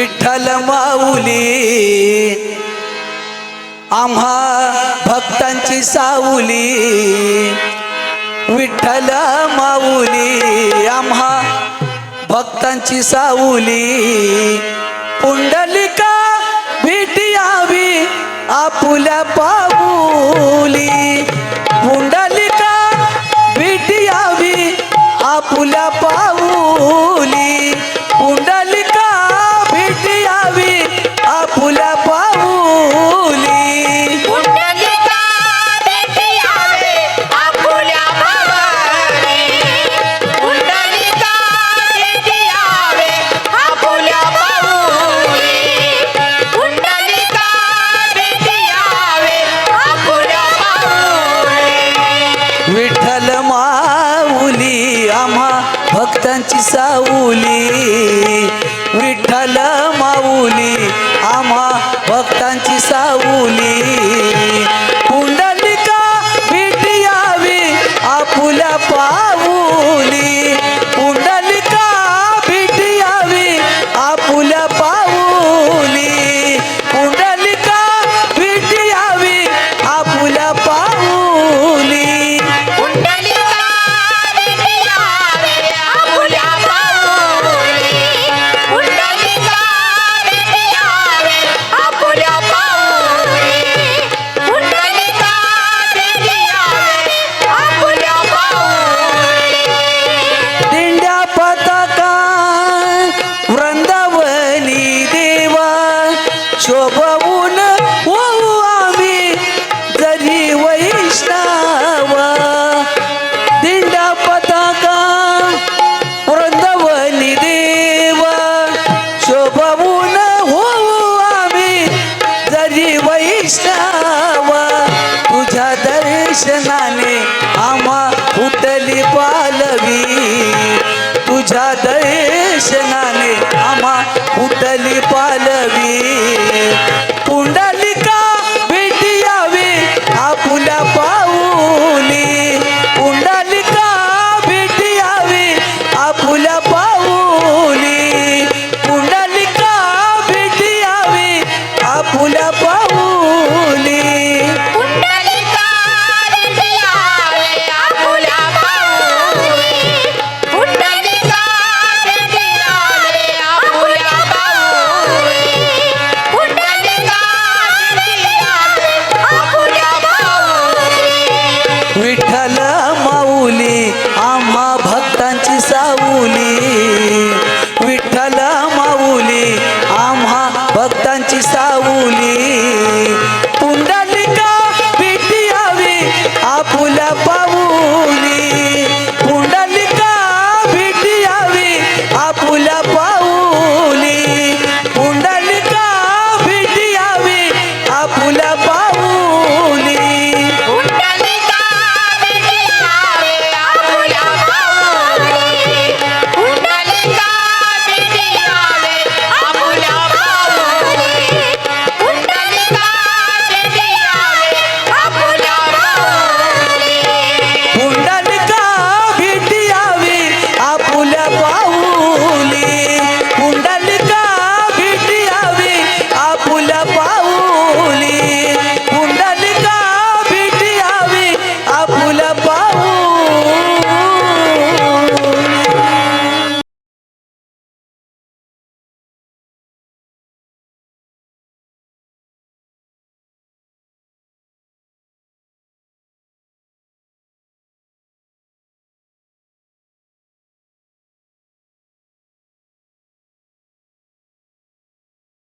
विठ्ठल माऊली. आम्हा भक्तांची साऊली विठ्ठल माऊली आम्हा भक्तांची सावली. पुंडलिका भेटियावी आपुल्या पाऊली पुंडलिका भेटियावी आपुल्या पाऊली पुंडलिका आपुल्या भाऊनी. विठ्ठल माऊली आम्हा भक्तांची साऊली विठ नाने आम्हा उतली पालवी. तुझ्या दर्शनाने आम्हा उतली पालवी. कुंडलिका भेटी यावी आपुल्या पा 努力。